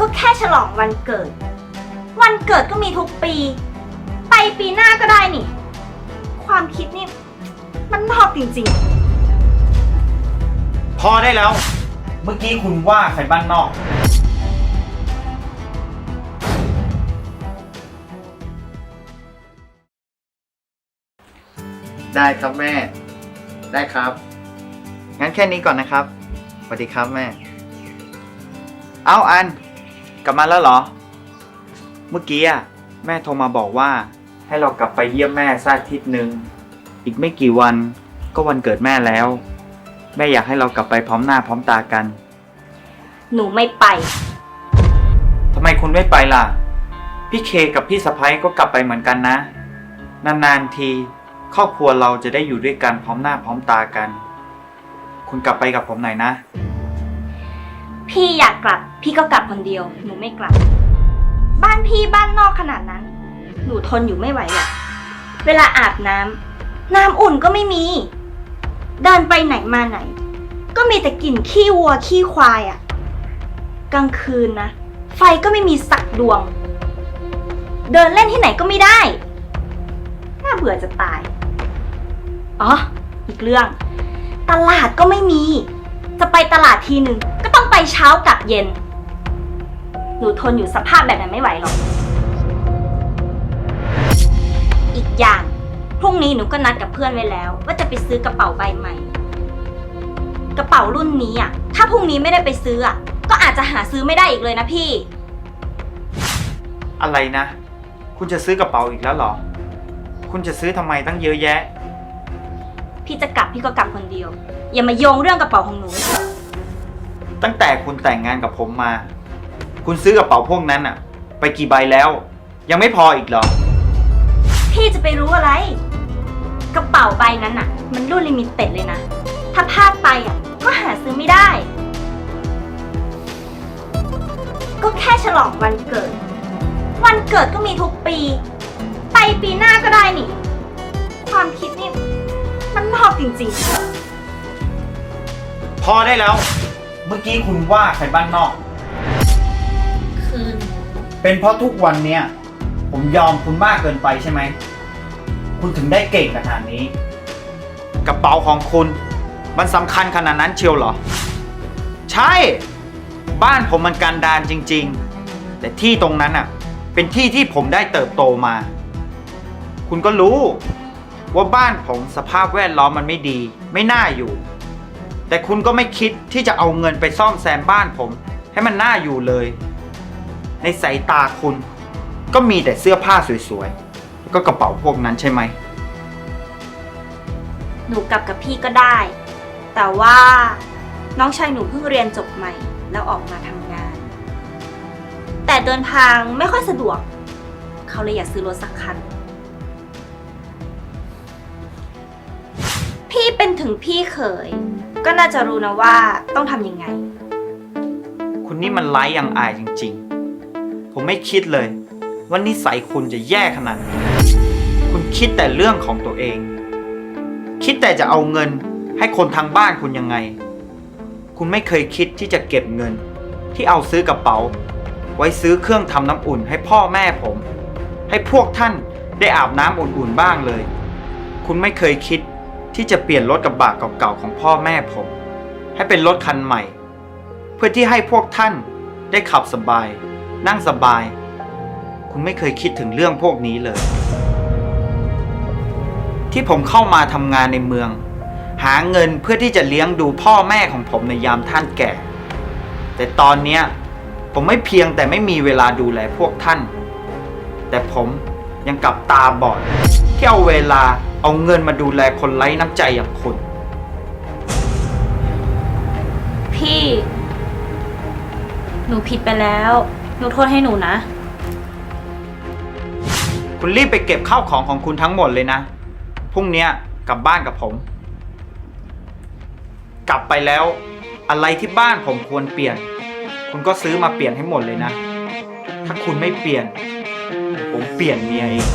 ก็แค่ฉลองวันเกิด วันเกิดก็มีทุกปี ไปปีหน้าก็ได้นี่ ความคิดนี่ มันนอกจริงพอได้แล้ว เมื่อกี้คุณว่าใครบ้านนอก ได้ครับแม่ ได้ครับ งั้นแค่นี้ก่อนนะครับ สวัสดีครับแม่ เอาอัน กลับมาแล้วเหรอ เมื่อกี้อะแม่โทรมาบอกว่า ให้เรากลับไปเยี่ยมแม่สักอาทิตย์หนึ่งอีกไม่กี่วันก็วันเกิดแม่แล้ว แม่อยากให้เรากลับไปพร้อมหน้าพร้อมตากันๆหนูไม่ไป ทำไมคุณไม่ไปล่ะ พี่เคกับพี่สะพ้ยก็กลับไปเหมือนกันนะ นานๆทีครอบครัวเราจะได้อยู่ด้วยกันพร้อมหน้าพร้อมตากัน คุณกลับไปกับผมหน่อยนะ พี่อยากกลับ พี่ก็กลับคนเดียว หนูไม่กลับ บ้านพี่บ้านนอกขนาดนั้น หนูทนอยู่ไม่ไหวหรอกเวลาอาบน้ำน้ำอุ่นก็ไม่มี เดินไปไหนมาไหน ก็มีแต่กลิ่นขี้วัวขี้ควายอะ่ะกลางคืนนะ ไฟก็ไม่มีสักดวง เดินเล่นที่ไหนก็ไม่ได้ น่าเบื่อจะตาย อ๋อ อีกเรื่อง ตลาดก็ไม่มี จะไปตลาดทีหนึ่งก็ต้องไปเช้ากับเย็น หนูทนอยู่สภาพแบบนั้นไม่ไหวหรอก อีกอย่าง พรุ่งนี้หนูก็นัดกับเพื่อนไว้แล้ว ว่าจะไปซื้อกระเป๋าใบใหม่ กระเป๋ารุ่นนี้อะ ถ้าพรุ่งนี้ไม่ได้ไปซื้ออะ ก็อาจจะหาซื้อไม่ได้อีกเลยนะพี่ อะไรนะ คุณจะซื้อกระเป๋าอีกแล้วเหรอ คุณจะซื้อทำไมตั้งเยอะแยะ พี่จะกลับพี่ก็กลับคนเดียว อย่ามาโยงเรื่องกระเป๋าของหนู ตั้งแต่คุณแต่งงานกับผมมา คุณซื้อกระเป๋าพวกนั้นอะไปกี่ใบแล้ว ยังไม่พออีกเหรอ พี่จะไปรู้อะไร กระเป๋าใบนั้นอะ มันรุ่นลิมิเต็ดเลยนะ ถ้าพลาดไปอะก็หาซื้อไม่ได้ ก็แค่ฉลองวันเกิด วันเกิดก็มีทุกปี ไปปีหน้าก็ได้นี่ ความคิดนี่ มันนอกจริงพอได้แล้ว เมื่อกี้คุณว่าใครบ้านนอกๆคือเป็นเพราะทุกวันเนี้ยผมยอมคุณมากเกินไปใช่ไหม คุณถึงได้เก่งขนาดนี้ กระเป๋าของคุณ มันสำคัญขนาดนั้นเชียวเหรอ ใช่ บ้านผมมันการดานจริง ๆ แต่ที่ตรงนั้นอะ เป็นที่ที่ผมได้เติบโตมา คุณก็รู้ ว่าบ้านผมสภาพแวดล้อมมันไม่ดี ไม่น่าอยู่ แต่คุณก็ไม่คิดที่จะเอาเงินไปซ่อมแซมบ้านผม ให้มันน่าอยู่เลย ในสายตาคุณ ก็มีแต่เสื้อผ้าสวยๆแล้วก็กระเป๋าพวกนั้นใช่ไหม หนูกลับกับพี่ก็ได้ แต่ว่าน้องชายหนูเพิ่งเรียนจบใหม่ แล้วออกมาทำงาน แต่เดินทางไม่ค่อยสะดวก เขาเลยอยากซื้อรถสักคัน พี่เป็นถึงพี่เขย ก็น่าจะรู้นะว่าต้องทำยังไง คุณนี่มันไร้อย่างอายจริงๆ ผมไม่คิดเลยว่านิสัยคุณจะแย่ขนาดนี้ คุณคิดแต่เรื่องของตัวเอง คิดแต่จะเอาเงินให้คนทางบ้านคุณยังไง คุณไม่เคยคิดที่จะเก็บเงิน ที่เอาซื้อกระเป๋า ไว้ซื้อเครื่องทำน้ำอุ่นให้พ่อแม่ผม ให้พวกท่านได้อาบน้ำอุ่นๆบ้างเลย คุณไม่เคยคิด ที่จะเปลี่ยนรถกระบะเก่าๆของพ่อแม่ผม ให้เป็นรถคันใหม่ เพื่อที่ให้พวกท่านได้ขับสบาย นั่งสบาย คุณไม่เคยคิดถึงเรื่องพวกนี้เลย ที่ผมเข้ามาทำงานในเมือง หาเงินเพื่อที่จะเลี้ยงดูพ่อแม่ของผมในยามท่านแก่ แต่ตอนเนี้ยผมไม่เพียงแต่ไม่มีเวลาดูแลพวกท่าน แต่ผมยังกลับตาบอด ที่เอาเวลาเอาเงินมาดูแลคนไร้น้ำใจอย่างคุณ พี่ หนูผิดไปแล้ว หนูโทษให้หนูนะ คุณรีบไปเก็บข้าวของของคุณทั้งหมดเลยนะ พรุ่งเนี้ยกลับบ้านกับผม กลับไปแล้ว อะไรที่บ้านผมควรเปลี่ยน คุณก็ซื้อมาเปลี่ยนให้หมดเลยนะ ถ้าคุณไม่เปลี่ยน ผมเปลี่ยนเมียเอง